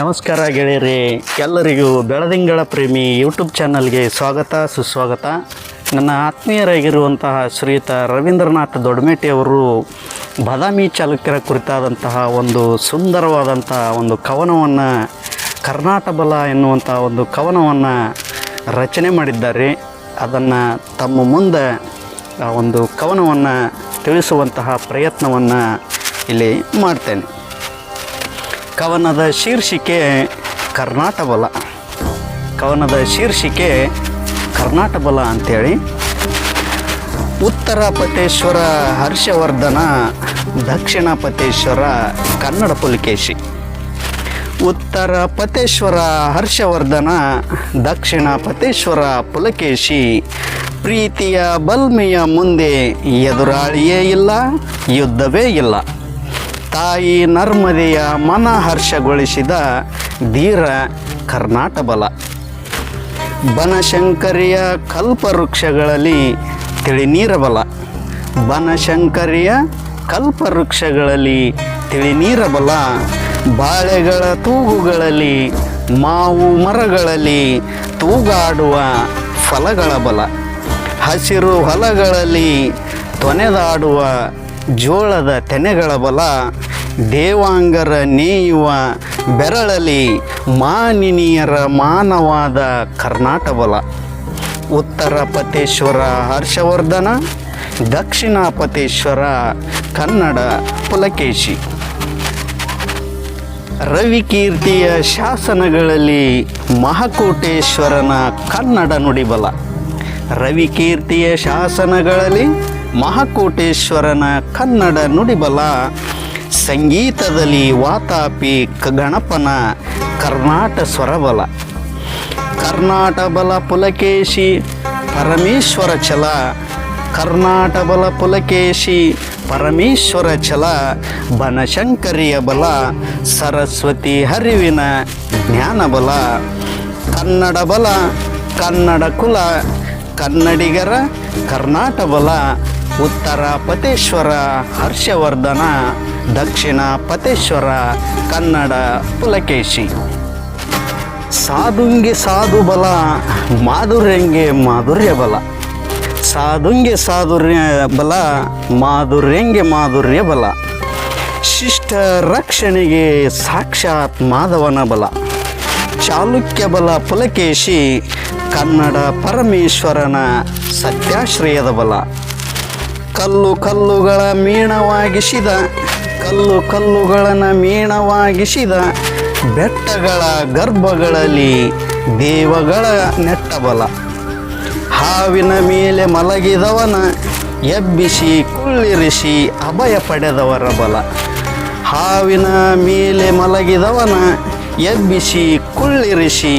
ನಮಸ್ಕಾರ ಗೆಳೆಯರಿ, ಎಲ್ಲರಿಗೂ ಬೆಳದಿಂಗಳ ಪ್ರೇಮಿ ಯೂಟ್ಯೂಬ್ ಚಾನಲ್ಗೆ ಸ್ವಾಗತ, ಸುಸ್ವಾಗತ. ನನ್ನ ಆತ್ಮೀಯರಾಗಿರುವಂತಹ ಶ್ರೀಯುತ ರವೀಂದ್ರನಾಥ್ ದೊಡ್ಡಮೇಟಿ ಅವರು ಬಾದಾಮಿ ಚಾಲುಕ್ಯರ ಕುರಿತಾದಂತಹ ಒಂದು ಸುಂದರವಾದಂತಹ ಒಂದು ಕವನವನ್ನು, ಕರ್ನಾಟಬಲ ಎನ್ನುವಂಥ ಒಂದು ಕವನವನ್ನು ರಚನೆ ಮಾಡಿದ್ದಾರೆ. ಅದನ್ನು ತಮ್ಮ ಮುಂದೆ ಆ ಒಂದು ಕವನವನ್ನು ತಿಳಿಸುವಂತಹ ಪ್ರಯತ್ನವನ್ನು ಇಲ್ಲಿ ಮಾಡ್ತೇನೆ. ಕವನದ ಶೀರ್ಷಿಕೆ ಕರ್ನಾಟ ಬಲ. ಕವನದ ಶೀರ್ಷಿಕೆ ಕರ್ನಾಟ ಬಲ ಅಂಥೇಳಿ ಉತ್ತರ ಪತೇಶ್ವರ ಹರ್ಷವರ್ಧನ, ದಕ್ಷಿಣ ಪತೇಶ್ವರ ಕನ್ನಡ ಪುಲಿಕೇಶಿ. ಉತ್ತರ ಪತೇಶ್ವರ ಹರ್ಷವರ್ಧನ, ದಕ್ಷಿಣ ಪತೇಶ್ವರ ಪುಲಕೇಶಿ. ಪ್ರೀತಿಯ ಬಲ್ಮೆಯ ಮುಂದೆ ಎದುರಾಳಿಯೇ ಇಲ್ಲ, ಯುದ್ಧವೇ ಇಲ್ಲ. ತಾಯಿ ನರ್ಮದೆಯ ಮನಹರ್ಷಗೊಳಿಸಿದ ಧೀರ ಕರ್ನಾಟ ಬಲ ಬನಶಂಕರಿಯ ಕಲ್ಪವೃಕ್ಷಗಳಲ್ಲಿ ತಿಳಿನೀರ ಬಲ ಬನಶಂಕರಿಯ ಕಲ್ಪವೃಕ್ಷಗಳಲ್ಲಿ ತಿಳಿನೀರ ಬಲ ಬಾಳೆಗಳ ತೂಗುಗಳಲ್ಲಿ, ಮಾವು ಮರಗಳಲ್ಲಿ ತೂಗಾಡುವ ಫಲಗಳ ಬಲ. ಹಸಿರು ಹೊಲಗಳಲ್ಲಿ ತೊನೆದಾಡುವ ಜೋಳದ ತೆನೆಗಳ ಬಲ, ದೇವಾಂಗರ ನೇಯುವ ಬೆರಳಲಿ ಮಾನಿನಿಯರ ಮಾನವಾದ ಕರ್ನಾಟ ಬಲ. ಉತ್ತರ ಪತೇಶ್ವರ ಹರ್ಷವರ್ಧನ, ದಕ್ಷಿಣ ಪತೇಶ್ವರ ಕನ್ನಡ ಪುಲಕೇಶಿ. ರವಿಕೀರ್ತಿಯ ಶಾಸನಗಳಲ್ಲಿ ಮಹಾಕೋಟೇಶ್ವರನ ಕನ್ನಡ ನುಡಿಬಲ ರವಿಕೀರ್ತಿಯ ಶಾಸನಗಳಲ್ಲಿ ಮಹಾಕೋಟೇಶ್ವರನ ಕನ್ನಡ ನುಡಿಬಲ, ಸಂಗೀತದಲ್ಲಿ ವಾತಾಪಿ ಗಣಪನ, ಕರ್ನಾಟ ಸ್ವರಬಲ. ಕರ್ನಾಟ ಬಲ ಪುಲಕೇಶಿ, ಪರಮೇಶ್ವರ ಛಲ. ಕರ್ನಾಟ ಬಲ ಪುಲಕೇಶಿ, ಪರಮೇಶ್ವರ ಛಲ. ಬನಶಂಕರಿಯ ಬಲ, ಸರಸ್ವತಿ ಹರಿವಿನ ಜ್ಞಾನಬಲ. ಕನ್ನಡ ಬಲ, ಕನ್ನಡ ಕುಲ. ಕನ್ನಡಿಗರ ಕರ್ನಾಟಬಲ ಉತ್ತರ ಪತೇಶ್ವರ ಹರ್ಷವರ್ಧನ, ದಕ್ಷಿಣ ಪತೇಶ್ವರ ಕನ್ನಡ ಪುಲಕೇಶಿ. ಸಾಧುಂಗೆ ಸಾಧು ಬಲ, ಮಾಧುರ್ಯಂಗೆ ಮಾಧುರ್ಯ ಬಲ. ಸಾಧುಂಗೆ ಸಾಧುರ್ಯ ಬಲ, ಮಾಧುರ್ಯಂಗೆ ಮಾಧುರ್ಯ ಬಲ. ಶಿಷ್ಟ ರಕ್ಷಣೆಗೆ ಸಾಕ್ಷಾತ್ ಮಾಧವನ ಬಲ. ಚಾಲುಕ್ಯ ಬಲ ಪುಲಕೇಶಿ ಕನ್ನಡ ಪರಮೇಶ್ವರನ ಸತ್ಯಾಶ್ರಯದ ಬಲ. ಕಲ್ಲು ಕಲ್ಲುಗಳ ಮೀಣವಾಗಿಸಿದ, ಕಲ್ಲು ಕಲ್ಲುಗಳನ್ನು ಮೀಣವಾಗಿಸಿದ, ಬೆಟ್ಟಗಳ ಗರ್ಭಗಳಲ್ಲಿ ದೇವಗಳ ನೆಟ್ಟಬಲ. ಹಾವಿನ ಮೇಲೆ ಮಲಗಿದವನ ಎಬ್ಬಿಸಿ ಕುಳ್ಳಿರಿಸಿ ಅಭಯ ಪಡೆದವರ ಬಲ. ಹಾವಿನ ಮೇಲೆ ಮಲಗಿದವನ ಎಬ್ಬಿಸಿ ಕುಳ್ಳಿರಿಸಿ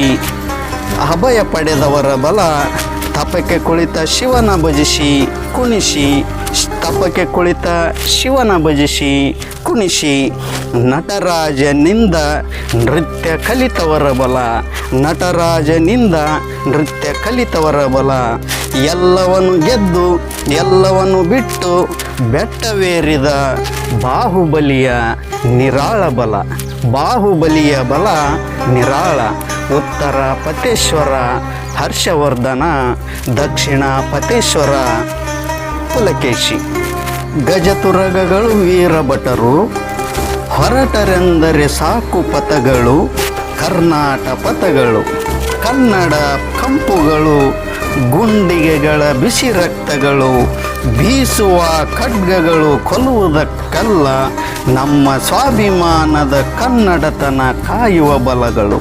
ಅಭಯ ಪಡೆದವರ ಬಲ ತಪಕ್ಕೆ ಕುಳಿತ ಶಿವನ ಭಜಿಸಿ, ಕುಣಿಸಿ. ತಪಕ್ಕೆ ಕುಳಿತ ಶಿವನ ಭಜಿಸಿ, ಕುಣಿಸಿ. ನಟರಾಜನಿಂದ ನೃತ್ಯ ಕಲಿತವರ ಬಲ. ನಟರಾಜನಿಂದ ನೃತ್ಯ ಕಲಿತವರ ಬಲ. ಎಲ್ಲವನ್ನು ಗೆದ್ದು ಎಲ್ಲವನ್ನು ಬಿಟ್ಟು ಬೆಟ್ಟವೇರಿದ ಬಾಹುಬಲಿಯ ನಿರಾಳ ಬಲ. ಬಾಹುಬಲಿಯ ಬಲ ನಿರಾಳ, ಉತ್ತರ ಪತೇಶ್ವರ ಹರ್ಷವರ್ಧನ, ದಕ್ಷಿಣ ಪತೇಶ್ವರ ಪುಲಕೇಶಿ. ಗಜತುರಗಗಳು ವೀರಭಟರು, ಹೊರಟರೆಂದರೆ ಸಾಕು ಪಥಗಳು, ಕರ್ನಾಟ ಪಥಗಳು, ಕನ್ನಡ ಕಂಪುಗಳು, ಗುಂಡಿಗೆಗಳ ಬಿಸಿ ರಕ್ತಗಳು ಬೀಸುವ ಖಡ್ಗಗಳು ಕೊಲ್ಲುವುದಕ್ಕಲ್ಲ ನಮ್ಮ ಸ್ವಾಭಿಮಾನದ ಕನ್ನಡತನ ಕಾಯುವ ಬಲಗಳು,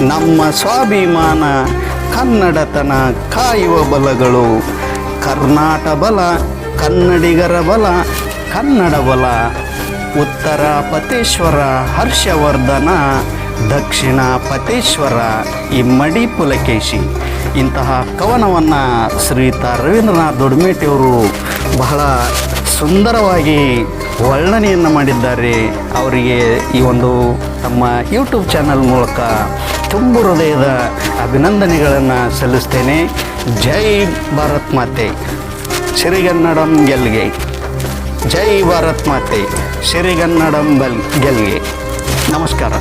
ನಮ್ಮ ಸ್ವಾಭಿಮಾನ ಕನ್ನಡತನ ಕಾಯುವ ಬಲಗಳು, ಕರ್ನಾಟ ಬಲ, ಕನ್ನಡಿಗರ ಬಲ, ಕನ್ನಡ ಬಲ ಉತ್ತರ ಪತೇಶ್ವರ ಹರ್ಷವರ್ಧನ ದಕ್ಷಿಣ ಪತೇಶ್ವರ ಇಮ್ಮಡಿ ಪುಲಕೇಶಿ. ಇಂತಹ ಕವನವನ್ನು ಶ್ರೀಯುತ ರವೀಂದ್ರನಾಥ್ ದೊಡ್ಮೇಟಿಯವರು ಬಹಳ ಸುಂದರವಾಗಿ ವರ್ಣನೆಯನ್ನು ಮಾಡಿದ್ದಾರೆ. ಅವರಿಗೆ ಈ ಒಂದು ತಮ್ಮ ಯೂಟ್ಯೂಬ್ ಚಾನಲ್ ಮೂಲಕ ತುಂಬು ಹೃದಯದ ಅಭಿನಂದನೆಗಳನ್ನು ಸಲ್ಲಿಸ್ತೇನೆ. ಜೈ ಭಾರತ್ ಮಾತೆ. ಸಿರಿಗನ್ನಡಂ ಗೆಲ್ಗೆ. ಜೈ ಭಾರತ್ ಮಾತೆ. ಸಿರಿಗನ್ನಡಂ ಬಲ್ ಗೆಲ್ಗೆ. ನಮಸ್ಕಾರ.